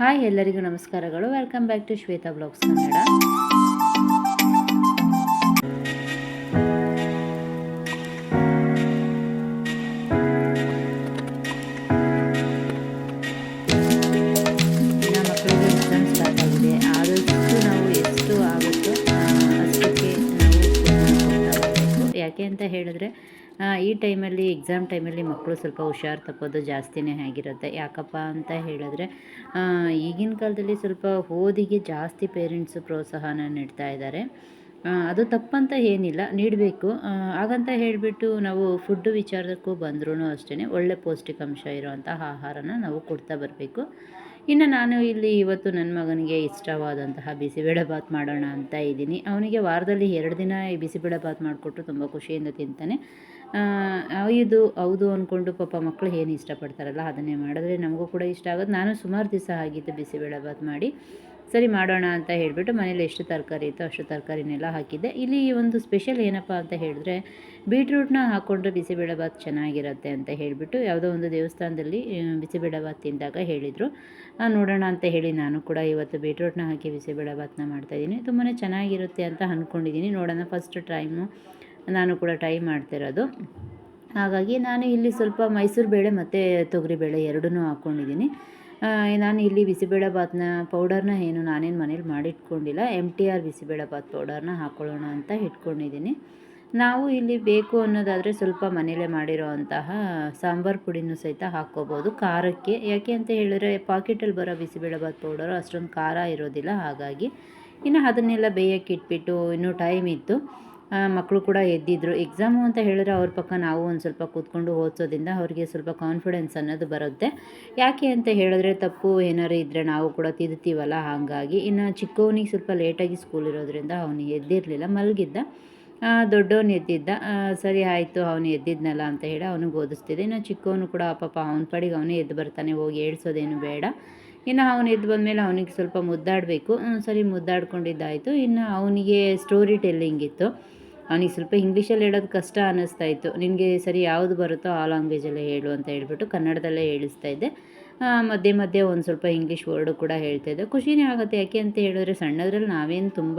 Hi ಎಲ್ಲರಿಗೂ ನಮಸ್ಕಾರಗಳು. Welcome back to Shweta blogs Kannada. ಯಾಕೆ ಅಂತ ಹೇಳಿದ್ರೆ ಈ ಟೈಮಲ್ಲಿ ಎಕ್ಸಾಮ್ ಟೈಮಲ್ಲಿ ಮಕ್ಕಳು ಸ್ವಲ್ಪ ಹುಷಾರು ತಪ್ಪೋದು ಜಾಸ್ತಿನೇ ಆಗಿರುತ್ತೆ. ಯಾಕಪ್ಪ ಅಂತ ಹೇಳಿದ್ರೆ ಈಗಿನ ಕಾಲದಲ್ಲಿ ಸ್ವಲ್ಪ ಓದಿಗೆ ಜಾಸ್ತಿ ಪೇರೆಂಟ್ಸು ಪ್ರೋತ್ಸಾಹನ ನೀಡ್ತಾ ಇದ್ದಾರೆ. ಅದು ತಪ್ಪಂತ ಏನಿಲ್ಲ, ನೀಡಬೇಕು. ಹಾಗಂತ ಹೇಳಿಬಿಟ್ಟು ನಾವು ಫುಡ್ಡು ವಿಚಾರಕ್ಕೂ ಬಂದ್ರೂ ಅಷ್ಟೇ ಒಳ್ಳೆ ಪೌಷ್ಟಿಕಾಂಶ ಇರುವಂತಹ ಆಹಾರನ ನಾವು ಕೊಡ್ತಾ ಬರಬೇಕು. ಇನ್ನು ನಾನು ಇಲ್ಲಿ ಇವತ್ತು ನನ್ನ ಮಗನಿಗೆ ಇಷ್ಟವಾದಂತಹ ಬಿಸಿಬೇಳೆಭಾತ್ ಮಾಡೋಣ ಅಂತ ಇದ್ದೀನಿ. ಅವನಿಗೆ ವಾರದಲ್ಲಿ ಎರಡು ದಿನ ಈ ಬಿಸಿಬೇಳೆಭಾತ್ ಮಾಡಿಕೊಟ್ಟು ತುಂಬ ಖುಷಿಯಿಂದ ತಿಂತಾನೆ. ಇದು ಹೌದು ಅಂದ್ಕೊಂಡು ಪಾಪ ಮಕ್ಕಳು ಏನು ಇಷ್ಟಪಡ್ತಾರಲ್ಲ ಅದನ್ನೇ ಮಾಡಿದ್ರೆ ನಮಗೂ ಕೂಡ ಇಷ್ಟ ಆಗೋದು. ನಾನು ಸುಮಾರು ದಿವಸ ಬಿಸಿಬೇಳೆ ಬಿಸಿಬೇಳೆಭಾತ್ ಮಾಡಿ. ಸರಿ ಮಾಡೋಣ ಅಂತ ಹೇಳಿಬಿಟ್ಟು ಮನೇಲಿ ಎಷ್ಟು ತರಕಾರಿ ಇತ್ತು ಅಷ್ಟು ತರಕಾರಿನೆಲ್ಲ ಹಾಕಿದ್ದೆ. ಇಲ್ಲಿ ಒಂದು ಸ್ಪೆಷಲ್ ಏನಪ್ಪ ಅಂತ ಹೇಳಿದ್ರೆ ಬೀಟ್ರೂಟ್ನ ಹಾಕ್ಕೊಂಡ್ರೆ ಬಿಸಿಬೇಳೆಬಾತ್ ಚೆನ್ನಾಗಿರುತ್ತೆ ಅಂತ ಹೇಳಿಬಿಟ್ಟು ಯಾವುದೋ ಒಂದು ದೇವಸ್ಥಾನದಲ್ಲಿ ಬಿಸಿಬೇಳೆಬಾತ್ ತಿಂದಾಗ ಹೇಳಿದರು. ನೋಡೋಣ ಅಂತ ಹೇಳಿ ನಾನು ಕೂಡ ಇವತ್ತು ಬೀಟ್ರೂಟ್ನ ಹಾಕಿ ಬಿಸಿಬೇಳೆಬಾತ್ನ ಮಾಡ್ತಾಯಿದ್ದೀನಿ ತುಂಬಾ ಚೆನ್ನಾಗಿರುತ್ತೆ ಅಂತ ಅಂದ್ಕೊಂಡಿದ್ದೀನಿ ನೋಡೋಣ ಫಸ್ಟ್ ಟೈಮು ನಾನು ಕೂಡ ಟ್ರೈ ಮಾಡ್ತಿರೋದು ಹಾಗಾಗಿ ನಾನು ಇಲ್ಲಿ ಸ್ವಲ್ಪ ಮೈಸೂರು ಬೇಳೆ ಮತ್ತು ತೊಗರಿಬೇಳೆ ಎರಡನ್ನೂ ಹಾಕ್ಕೊಂಡಿದ್ದೀನಿ ನಾನು ಇಲ್ಲಿ ಬಿಸಿಬೇಳೆಭಾತನ್ನ ಪೌಡರ್ನ ಏನು ನಾನೇನು ಮನೇಲಿ ಮಾಡಿಟ್ಕೊಂಡಿಲ್ಲ. ಎಂ ಟಿ ಆರ್ ಬಿಸಿಬೇಳೆಭಾತ್ ಪೌಡರ್ನ ಹಾಕ್ಕೊಳ್ಳೋಣ ಅಂತ ಇಟ್ಕೊಂಡಿದ್ದೀನಿ. ನಾವು ಇಲ್ಲಿ ಬೇಕು ಅನ್ನೋದಾದರೆ ಸ್ವಲ್ಪ ಮನೇಲೇ ಮಾಡಿರೋ ಅಂತಹ ಸಾಂಬಾರು ಪುಡಿನೂ ಸಹಿತ ಹಾಕ್ಕೋಬೋದು. ಖಾರಕ್ಕೆ. ಯಾಕೆ ಅಂತ ಹೇಳಿದ್ರೆ ಪಾಕೆಟಲ್ಲಿ ಬರೋ ಬಿಸಿಬೇಳೆಭಾತ್ ಪೌಡರು ಅಷ್ಟೊಂದು ಖಾರ ಇರೋದಿಲ್ಲ. ಹಾಗಾಗಿ ಇನ್ನು ಅದನ್ನೆಲ್ಲ ಬೇಯಕ್ಕೆ ಇಟ್ಬಿಟ್ಟು ಇನ್ನೂ ಟೈಮ್ ಇತ್ತು. ಮಕ್ಕಳು ಕೂಡ ಎದ್ದಿದ್ರು. ಎಕ್ಸಾಮು ಅಂತ ಹೇಳಿದ್ರೆ ಅವ್ರ ಪಕ್ಕ ನಾವು ಒಂದು ಸ್ವಲ್ಪ ಕೂತ್ಕೊಂಡು ಓದಿಸೋದ್ರಿಂದ ಅವ್ರಿಗೆ ಸ್ವಲ್ಪ ಕಾನ್ಫಿಡೆನ್ಸ್ ಅನ್ನೋದು ಬರುತ್ತೆ. ಯಾಕೆ ಅಂತ ಹೇಳಿದ್ರೆ ತಪ್ಪು ಏನಾರು ಇದ್ದರೆ ನಾವು ಕೂಡ ತಿದ್ದುತ್ತೀವಲ್ಲ ಹಾಗಾಗಿ. ಇನ್ನು ಚಿಕ್ಕವನಿಗೆ ಸ್ವಲ್ಪ ಲೇಟಾಗಿ ಸ್ಕೂಲ್ ಇರೋದ್ರಿಂದ ಅವನು ಎದ್ದಿರಲಿಲ್ಲ, ಮಲಗಿದ್ದ. ದೊಡ್ಡವನು ಎದ್ದಿದ್ದ. ಸರಿ ಆಯಿತು, ಅವನು ಎದ್ದಿದ್ನಲ್ಲ ಅಂತ ಹೇಳಿ ಅವನಿಗೆ ಓದಿಸ್ತಿದ್ದೆ. ಇನ್ನು ಚಿಕ್ಕವನು ಕೂಡ ಪಾಪ ಅವನ ಪಾಡಿಗೆ ಅವನೇ ಎದ್ದು ಬರ್ತಾನೆ, ಹೋಗಿ ಏಳ್ಸೋದೇನು ಬೇಡ. ಇನ್ನು ಅವನು ಎದ್ದು ಬಂದಮೇಲೆ ಅವನಿಗೆ ಸ್ವಲ್ಪ ಮುದ್ದಾಡಬೇಕು. ಸರಿ ಮುದ್ದಾಡ್ಕೊಂಡಿದ್ದಾಯಿತು. ಇನ್ನು ಅವನಿಗೆ ಸ್ಟೋರಿ ಟೆಲ್ಲಿಂಗ್ ಇತ್ತು. ಅವನಿಗೆ ಸ್ವಲ್ಪ ಇಂಗ್ಲೀಷಲ್ಲಿ ಹೇಳೋದು ಕಷ್ಟ ಅನ್ನಿಸ್ತಾ ಇತ್ತು. ನಿನಗೆ ಸರಿ ಯಾವುದು ಬರುತ್ತೋ ಆ ಲ್ಯಾಂಗ್ವೇಜಲ್ಲೇ ಹೇಳು ಅಂತ ಹೇಳ್ಬಿಟ್ಟು ಕನ್ನಡದಲ್ಲೇ ಹೇಳಿಸ್ತಾ ಇದ್ದೆ. ಮಧ್ಯೆ ಮಧ್ಯೆ ಒಂದು ಸ್ವಲ್ಪ ಇಂಗ್ಲೀಷ್ ವರ್ಡು ಕೂಡ ಹೇಳ್ತಾ ಇದ್ದೆ. ಖುಷಿನೇ ಆಗುತ್ತೆ ಯಾಕೆ ಅಂತ ಹೇಳಿದ್ರೆ ಸಣ್ಣದ್ರಲ್ಲಿ ನಾವೇನು ತುಂಬ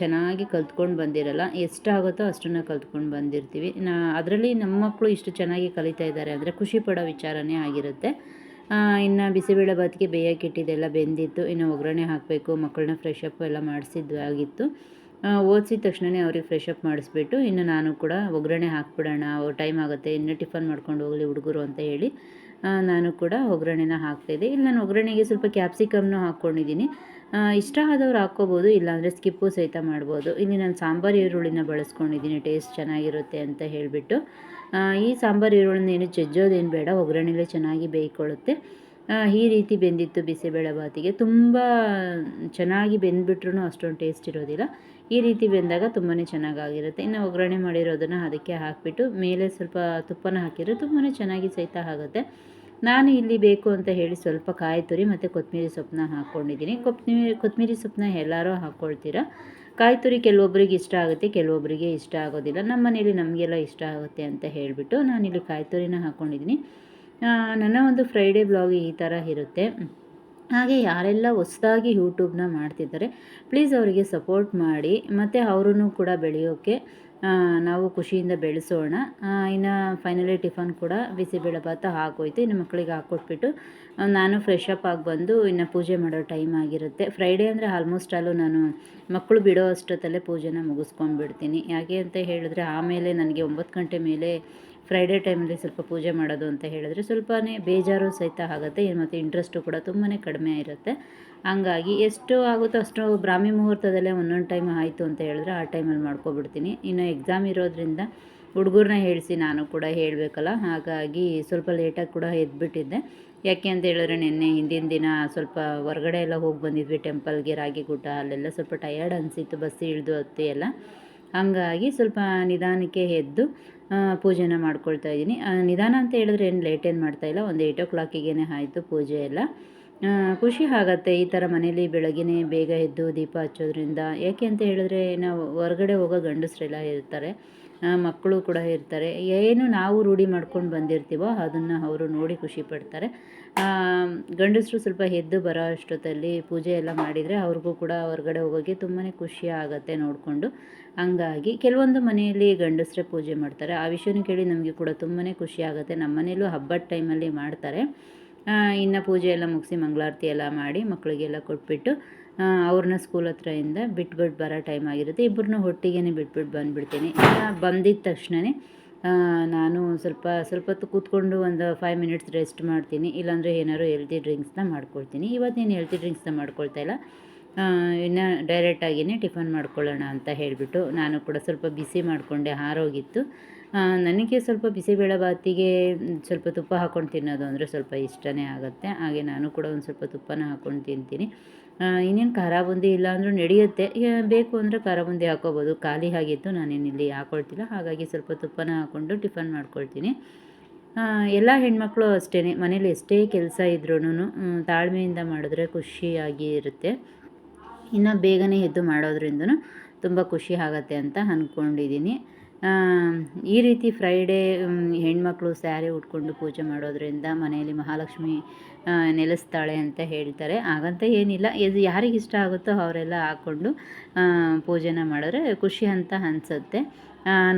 ಚೆನ್ನಾಗಿ ಕಲ್ತ್ಕೊಂಡು ಬಂದಿರಲ್ಲ. ಎಷ್ಟಾಗುತ್ತೋ ಅಷ್ಟನ್ನು ಕಲ್ತ್ಕೊಂಡು ಬಂದಿರ್ತೀವಿ. ನಾ, ಅದರಲ್ಲಿ ನಮ್ಮ ಮಕ್ಕಳು ಇಷ್ಟು ಚೆನ್ನಾಗಿ ಕಲಿತಾ ಇದ್ದಾರೆ ಅಂದರೆ ಖುಷಿ ಪಡೋ ವಿಚಾರನೇ ಆಗಿರುತ್ತೆ. ಇನ್ನು ಬಿಸಿಬೇಳೆ ಬಾತಿಗೆ ಬೇಯಕ್ಕೆ ಇಟ್ಟಿದ್ದೆಲ್ಲ ಬೆಂದಿತ್ತು. ಇನ್ನು ಒಗ್ಗರಣೆ ಹಾಕಬೇಕು, ಮಕ್ಕಳನ್ನ ಫ್ರೆಶ್ ಅಪ್ ಎಲ್ಲ ಮಾಡಿಸಿದ್ದು ಆಗಿತ್ತು. ಓದಿಸಿದ ತಕ್ಷಣವೇ ಅವ್ರಿಗೆ ಫ್ರೆಶ್ ಅಪ್ ಮಾಡಿಸ್ಬಿಟ್ಟು ಇನ್ನು ನಾನು ಕೂಡ ಒಗ್ಗರಣೆ ಹಾಕ್ಬಿಡೋಣ ಟೈಮ್ ಆಗುತ್ತೆ, ಇನ್ನು ಟಿಫನ್ ಮಾಡ್ಕೊಂಡು ಹೋಗಲಿ ಹುಡುಗರು ಅಂತ ಹೇಳಿ ನಾನು ಕೂಡ ಒಗ್ಗರಣೆನ ಹಾಕ್ತಾಯಿದ್ದೆ ಇಲ್ಲಿ ನಾನು ಒಗ್ಗರಣೆಗೆ ಸ್ವಲ್ಪ ಕ್ಯಾಪ್ಸಿಕಮ್ನೂ ಹಾಕ್ಕೊಂಡಿದ್ದೀನಿ. ಇಷ್ಟ ಆದವ್ರು ಹಾಕ್ಕೋಬೋದು, ಇಲ್ಲಾಂದರೆ ಸ್ಕಿಪ್ಪು ಸಹಿತ ಮಾಡ್ಬೋದು. ಇಲ್ಲಿ ನಾನು ಸಾಂಬಾರು ಈರುಳ್ಳಿನ ಬಳಸ್ಕೊಂಡಿದ್ದೀನಿ ಟೇಸ್ಟ್ ಚೆನ್ನಾಗಿರುತ್ತೆ ಅಂತ ಹೇಳಿಬಿಟ್ಟು. ಈ ಸಾಂಬಾರು ಈರುಳ್ಳಿನ ಏನು ಜಜ್ಜೋದೇನು ಬೇಡ, ಒಗ್ಗರಣೆಲೇ ಚೆನ್ನಾಗಿ ಬೇಯ್ಕೊಳ್ಳುತ್ತೆ. ಈ ರೀತಿ ಬೆಂದಿತ್ತು ಬಿಸಿಬೇಳೆ ಬಾತಿಗೆ. ತುಂಬ ಚೆನ್ನಾಗಿ ಬೆಂದ್ಬಿಟ್ರೂ ಅಷ್ಟೊಂದು ಟೇಸ್ಟ್ ಇರೋದಿಲ್ಲ. ಈ ರೀತಿ ಬೆಂದಾಗ ತುಂಬಾ ಚೆನ್ನಾಗಾಗಿರುತ್ತೆ. ಇನ್ನು ಒಗ್ಗರಣೆ ಮಾಡಿರೋದನ್ನು ಅದಕ್ಕೆ ಹಾಕಿಬಿಟ್ಟು ಮೇಲೆ ಸ್ವಲ್ಪ ತುಪ್ಪನ ಹಾಕಿದರೆ ತುಂಬಾ ಚೆನ್ನಾಗಿ ಸಹಿತ ಆಗುತ್ತೆ. ನಾನು ಇಲ್ಲಿ ಬೇಕು ಅಂತ ಹೇಳಿ ಸ್ವಲ್ಪ ಕಾಯಿ ತುರಿ ಮತ್ತು ಕೊತ್ತಂಬರಿ ಸೊಪ್ಪನ್ನ ಹಾಕ್ಕೊಂಡಿದ್ದೀನಿ. ಕೊತ್ತಂಬರಿ ಕೊತ್ತಂಬರಿ ಸೊಪ್ಪನ್ನ ಎಲ್ಲರೂ ಹಾಕ್ಕೊಳ್ತೀರಾ ಕಾಯಿ ತುರಿ ಕೆಲವೊಬ್ಬರಿಗೆ ಇಷ್ಟ ಆಗುತ್ತೆ ಕೆಲವೊಬ್ಬರಿಗೆ ಇಷ್ಟ ಆಗೋದಿಲ್ಲ. ನಮ್ಮ ಮನೇಲಿ ನಮಗೆಲ್ಲ ಇಷ್ಟ ಆಗುತ್ತೆ ಅಂತ ಹೇಳಿಬಿಟ್ಟು ನಾನಿಲ್ಲಿ ಕಾಯಿ ತುರಿನ ಹಾಕ್ಕೊಂಡಿದ್ದೀನಿ ನನ್ನ ಒಂದು ಫ್ರೈಡೇ ಬ್ಲಾಗ್ ಈ ಥರ ಇರುತ್ತೆ. ಹಾಗೆ ಯಾರೆಲ್ಲ ಹೊಸದಾಗಿ ಯೂಟ್ಯೂಬ್ನ ಮಾಡ್ತಿದ್ದಾರೆ ಪ್ಲೀಸ್ ಅವರಿಗೆ ಸಪೋರ್ಟ್ ಮಾಡಿ, ಮತ್ತು ಅವರೂ ಕೂಡ ಬೆಳೆಯೋಕ್ಕೆ ನಾವು ಖುಷಿಯಿಂದ ಬೆಳೆಸೋಣ. ಇನ್ನು ಫೈನಲಿ ಟಿಫನ್ ಕೂಡ ಬಿಸಿಬೇಳೆಭಾತ ಹಾಕೋಯ್ತು ಇನ್ನು ಮಕ್ಕಳಿಗೆ ಹಾಕ್ಕೊಟ್ಬಿಟ್ಟು ನಾನು ಫ್ರೆಶ್ ಅಪ್ ಆಗಿ ಬಂದು ಇನ್ನು ಪೂಜೆ ಮಾಡೋ ಟೈಮ್ ಆಗಿರುತ್ತೆ. ಫ್ರೈಡೇ ಅಂದರೆ ಆಲ್ಮೋಸ್ಟ್ ಅಲ್ಲೂ ನಾನು ಮಕ್ಕಳು ಬಿಡೋ ಅಷ್ಟೊತ್ತಲ್ಲೇ ಪೂಜೆನ ಮುಗಿಸ್ಕೊಂಡ್ಬಿಡ್ತೀನಿ. ಯಾಕೆ ಅಂತ ಹೇಳಿದ್ರೆ, ಆಮೇಲೆ ನನಗೆ ಒಂಬತ್ತು ಗಂಟೆ ಮೇಲೆ ಫ್ರೈಡೇ ಟೈಮಲ್ಲಿ ಸ್ವಲ್ಪ ಪೂಜೆ ಮಾಡೋದು ಅಂತ ಹೇಳಿದ್ರೆ ಸ್ವಲ್ಪನೇ ಬೇಜಾರು ಸಹಿತ ಆಗುತ್ತೆ ಮತ್ತು ಇಂಟ್ರೆಸ್ಟು ಕೂಡ ತುಂಬಾ ಕಡಿಮೆ ಇರುತ್ತೆ. ಹಂಗಾಗಿ ಎಷ್ಟು ಆಗುತ್ತೋ ಅಷ್ಟು ಬ್ರಾಹ್ಮಿ ಮುಹೂರ್ತದಲ್ಲೇ ಒಂದೊಂದು ಟೈಮ್ ಆಯಿತು ಅಂತ ಹೇಳಿದ್ರೆ ಆ ಟೈಮಲ್ಲಿ ಮಾಡ್ಕೊಬಿಡ್ತೀನಿ. ಇನ್ನು ಎಕ್ಸಾಮ್ ಇರೋದ್ರಿಂದ ಹುಡುಗರನ್ನ ಹೇಳಿಸಿ ನಾನು ಕೂಡ ಹೇಳಬೇಕಲ್ಲ, ಹಾಗಾಗಿ ಸ್ವಲ್ಪ ಲೇಟಾಗಿ ಕೂಡ ಎದ್ಬಿಟ್ಟಿದ್ದೆ. ಯಾಕೆ ಅಂತ ಹೇಳಿದ್ರೆ ನಿನ್ನೆ ಹಿಂದಿನ ದಿನ ಸ್ವಲ್ಪ ಹೊರಗಡೆ ಎಲ್ಲ ಹೋಗಿ ಬಂದಿದ್ವಿ ಟೆಂಪಲ್ಗೆ ರಾಗಿಗುಡ್ಡ ಅಲ್ಲೆಲ್ಲ ಸ್ವಲ್ಪ ಟಯರ್ಡ್ ಅನಿಸಿತ್ತು, ಬಸ್ ಇಳಿದು ಹತ್ತಿ ಎಲ್ಲ. ಹಂಗಾಗಿ ಸ್ವಲ್ಪ ನಿಧಾನಕ್ಕೆ ಎದ್ದು ಪೂಜೆನ ಮಾಡ್ಕೊಳ್ತಾ ಇದ್ದೀನಿ. ನಿಧಾನ ಅಂತ ಹೇಳಿದ್ರೆ ಏನು ಲೇಟ್ ಏನು ಮಾಡ್ತಾಯಿಲ್ಲ ಒಂದು ಏಯ್ಟ್ ಓ ಕ್ಲಾಕಿಗೇನೆ ಆಯಿತು ಪೂಜೆ ಎಲ್ಲ. ಖುಷಿ ಆಗುತ್ತೆ ಈ ಥರ ಮನೇಲಿ ಬೆಳಗ್ಗೆನೇ ಬೇಗ ಎದ್ದು ದೀಪ ಹಚ್ಚೋದ್ರಿಂದ. ಯಾಕೆ ಅಂತ ಹೇಳಿದ್ರೆ ನಾವು ಹೊರಗಡೆ ಹೋಗೋ ಗಂಡಸರೆಲ್ಲ ಇರ್ತಾರೆ. ಮಕ್ಕಳು ಕೂಡ ಇರ್ತಾರೆ. ಏನು ನಾವು ರೂಢಿ ಮಾಡ್ಕೊಂಡು ಬಂದಿರ್ತೀವೋ ಅದನ್ನು ಅವರು ನೋಡಿ ಖುಷಿ ಪಡ್ತಾರೆ. ಗಂಡಸರು ಸ್ವಲ್ಪ ಎದ್ದು ಬರೋ ಅಷ್ಟೊತ್ತಲ್ಲಿ ಪೂಜೆ ಎಲ್ಲ ಮಾಡಿದರೆ ಅವ್ರಿಗೂ ಕೂಡ ಹೊರಗಡೆ ಹೋಗೋಕ್ಕೆ ತುಂಬಾ ಖುಷಿ ಆಗುತ್ತೆ ನೋಡಿಕೊಂಡು. ಹಂಗಾಗಿ ಕೆಲವೊಂದು ಮನೆಯಲ್ಲಿ ಗಂಡಸರೇ ಪೂಜೆ ಮಾಡ್ತಾರೆ. ಆ ವಿಷಯನ ಕೇಳಿ ನಮಗೆ ಕೂಡ ತುಂಬಾ ಖುಷಿ ಆಗುತ್ತೆ. ನಮ್ಮ ಮನೇಲೂ ಹಬ್ಬದ ಟೈಮಲ್ಲಿ ಮಾಡ್ತಾರೆ. ಇನ್ನು ಪೂಜೆ ಎಲ್ಲ ಮುಗಿಸಿ ಮಂಗಳಾರತಿ ಎಲ್ಲ ಮಾಡಿ ಮಕ್ಕಳಿಗೆಲ್ಲ ಕೊಟ್ಬಿಟ್ಟು ಅವ್ರನ್ನ ಸ್ಕೂಲ್ ಹತ್ರದಿಂದ ಬಿಟ್ಬಿಟ್ಟು ಬರೋ ಟೈಮ್ ಆಗಿರುತ್ತೆ. ಇಬ್ಬರನ್ನೂ ಒಟ್ಟಿಗೆ ಬಿಟ್ಬಿಟ್ಟು ಬಂದುಬಿಡ್ತೀನಿ. ಬಂದಿದ್ದ ತಕ್ಷಣವೇ ನಾನು ಸ್ವಲ್ಪ ಸ್ವಲ್ಪ ಹೊತ್ತು ಕೂತ್ಕೊಂಡು ಒಂದು ಫೈವ್ ಮಿನಿಟ್ಸ್ ರೆಸ್ಟ್ ಮಾಡ್ತೀನಿ. ಇಲ್ಲಾಂದರೆ ಏನಾದ್ರು ಹೆಲ್ತಿ ಡ್ರಿಂಕ್ಸ್ನ ಮಾಡ್ಕೊಳ್ತೀನಿ. ಇವತ್ತೇನು ಹೆಲ್ತಿ ಡ್ರಿಂಕ್ಸ್ನ ಮಾಡ್ಕೊಳ್ತಾ ಇಲ್ಲ. ಇನ್ನು ಡೈರೆಕ್ಟಾಗಿಯೇ ಟಿಫನ್ ಮಾಡ್ಕೊಳ್ಳೋಣ ಅಂತ ಹೇಳಿಬಿಟ್ಟು ನಾನು ಕೂಡ ಸ್ವಲ್ಪ ಬಿಸಿ ಮಾಡಿಕೊಂಡೆ ಹಾರೋಗಿತ್ತು. ನನಗೆ ಸ್ವಲ್ಪ ಬಿಸಿಬೇಳೆಬಾತಿಗೆ ಸ್ವಲ್ಪ ತುಪ್ಪ ಹಾಕ್ಕೊಂಡು ತಿನ್ನೋದು ಅಂದರೆ ಸ್ವಲ್ಪ ಇಷ್ಟನೇ ಆಗುತ್ತೆ. ಹಾಗೆ ನಾನು ಕೂಡ ಒಂದು ಸ್ವಲ್ಪ ತುಪ್ಪನ ಹಾಕ್ಕೊಂಡು ತಿಂತೀನಿ. ಇನ್ನೇನು ಖಾರ ಬುಂದಿ ಇಲ್ಲ ಅಂದರೂ ನಡೆಯುತ್ತೆ. ಬೇಕು ಅಂದರೆ ಖಾರ ಬುಂದಿ ಹಾಕ್ಕೋಬೋದು ಖಾಲಿ ಆಗಿತ್ತು ನಾನೇನಿಲ್ಲಿ ಹಾಕ್ಕೊಳ್ತಿಲ್ಲ ಹಾಗಾಗಿ ಸ್ವಲ್ಪ ತುಪ್ಪನ ಹಾಕ್ಕೊಂಡು ಟಿಫನ್ ಮಾಡ್ಕೊಳ್ತೀನಿ. ಎಲ್ಲ ಹೆಣ್ಮಕ್ಳು ಅಷ್ಟೇ ಮನೇಲಿ ಎಷ್ಟೇ ಕೆಲಸ ಇದ್ರೂ ತಾಳ್ಮೆಯಿಂದ ಮಾಡಿದ್ರೆ ಖುಷಿಯಾಗಿ ಇರುತ್ತೆ. ಇನ್ನು ಬೇಗನೆ ಎದ್ದು ಮಾಡೋದ್ರಿಂದನೂ ತುಂಬ ಖುಷಿ ಆಗುತ್ತೆ ಅಂತ ಅಂದ್ಕೊಂಡಿದ್ದೀನಿ ಈ ರೀತಿ ಫ್ರೈಡೇ ಹೆಣ್ಮಕ್ಳು ಸ್ಯಾರಿ ಉಟ್ಕೊಂಡು ಪೂಜೆ ಮಾಡೋದ್ರಿಂದ ಮನೆಯಲ್ಲಿ ಮಹಾಲಕ್ಷ್ಮಿ ನೆಲೆಸ್ತಾಳೆ ಅಂತ ಹೇಳ್ತಾರೆ. ಹಾಗಂತ ಏನಿಲ್ಲ. ಇದು ಯಾರಿಗೆ ಇಷ್ಟ ಆಗುತ್ತೋ ಅವರೆಲ್ಲ ಹಾಕ್ಕೊಂಡು ಪೂಜೆನ ಮಾಡಿದ್ರೆ ಖುಷಿ ಅಂತ ಅನಿಸುತ್ತೆ.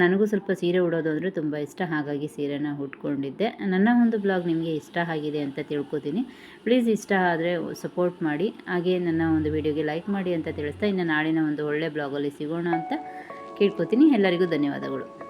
ನನಗೂ ಸ್ವಲ್ಪ ಸೀರೆ ಉಡೋದು ಅಂದರೆ ತುಂಬ ಇಷ್ಟ. ಹಾಗಾಗಿ ಸೀರೆನ ಉಟ್ಕೊಂಡಿದ್ದೆ. ನನ್ನ ಒಂದು ಬ್ಲಾಗ್ ನಿಮಗೆ ಇಷ್ಟ ಆಗಿದೆ ಅಂತ ತಿಳ್ಕೊತೀನಿ. ಪ್ಲೀಸ್ ಇಷ್ಟ ಆದರೆ ಸಪೋರ್ಟ್ ಮಾಡಿ. ಹಾಗೆ ನನ್ನ ಒಂದು ವಿಡಿಯೋಗೆ ಲೈಕ್ ಮಾಡಿ ಅಂತ ತಿಳಿಸ್ತಾ ಇನ್ನು ನಾಳಿನ ಒಂದು ಒಳ್ಳೆ ಬ್ಲಾಗಲ್ಲಿ ಸಿಗೋಣ ಅಂತ ಕೇಳ್ಕೊತೀನಿ. ಎಲ್ಲರಿಗೂ ಧನ್ಯವಾದಗಳು.